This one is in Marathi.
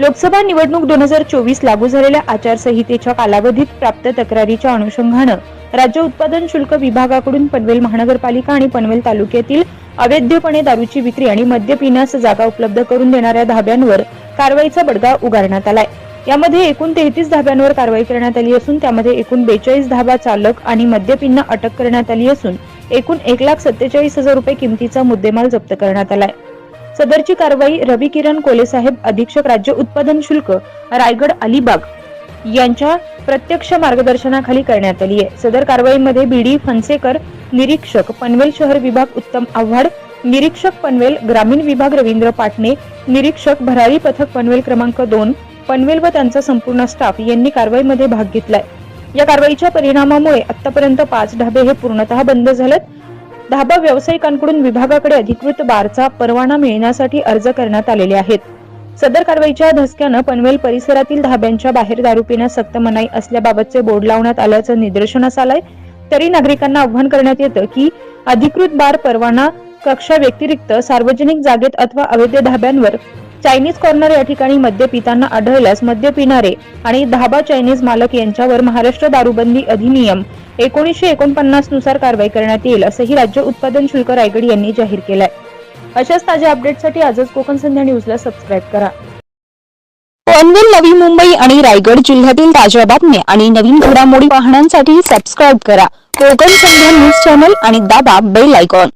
लोकसभा निवडणूक दोन हजार चोवीस लागू झालेल्या आचारसंहितेच्या कालावधीत प्राप्त तक्रारीच्या अनुषंगानं राज्य उत्पादन शुल्क विभागाकडून पनवेल महानगरपालिका आणि पनवेल तालुक्यातील अवैधपणे दारूची विक्री आणि मद्य पिण्यास जागा उपलब्ध करून देणाऱ्या धाब्यांवर कारवाईचा बडगा उगारण्यात आलाय. यामध्ये एकूण तेहतीस धाब्यांवर कारवाई करण्यात आली असून त्यामध्ये एकूण बेचाळीस धाबा चालक आणि मद्यपींना अटक करण्यात आली असून एकूण एक लाख सत्तेचाळीस हजार रुपये किमतीचा मुद्देमाल जप्त करण्यात आलाय. सदरची कारवाई रवी किरण कोलेसाहेब अधीक्षक राज्य उत्पादन शुल्क रायगड अलिबाग यांच्या प्रत्यक्ष मार्गदर्शनाखाली करण्यात आली आहे. सदर कारवाईमध्ये बीडी फणसेकर निरीक्षक पनवेल शहर विभाग उत्तम आव्हाड निरीक्षक पनवेल ग्रामीण विभाग रवींद्र पाटणे निरीक्षक भरारी पथक पनवेल क्रमांक दोन पनवेल व त्यांचा संपूर्ण स्टाफ यांनी कारवाईमध्ये भाग घेतलाय. या कारवाईच्या परिणामामुळे आतापर्यंत पाच ढाबे हे पूर्णतः बंद झालेत. ढाबा व्यावसायिकांकडून विभागाकडे अधिकृत बारचा परवाना मिळण्यासाठी अर्ज करण्यात आलेले आहेत. सदर कारवाईच्या धसक्यानं पनवेल परिसरातील धाब्यांच्या बाहेर दारू पिण्यास सक्त मनाई असल्याबाबतचे बोर्ड लावण्यात आल्याचं निदर्शनास आलंय. तरी नागरिकांना आव्हान करण्यात येतं की अधिकृत बार परवाना कक्षा व्यतिरिक्त सार्वजनिक जागेत अथवा अवैध ढाब्यांवर चायनीज कॉर्नर या ठिकाणी मद्य पिताना आढळल्यास मद्य पिणारे आणि धाबा चायनीज मालक यांच्यावर महाराष्ट्र दारूबंदी अधिनियम एकोणीसशे एकोणपन्नासनुसार कारवाई करण्यात येईल असंही राज्य उत्पादन शुल्क रायगड यांनी जाहीर केलंय. अशाच ताज्या अपडेटसाठी आजच कोकण संध्या न्यूजला सबस्क्राईब करा. पनवेल नवी मुंबई आणि रायगड जिल्ह्यातील ताज्या बातम्या आणि नवीन घडामोडी पाहण्यासाठी सबस्क्राईब करा. कोकण संध्या न्यूज चॅनल आणि दाबा बेल आयकॉन.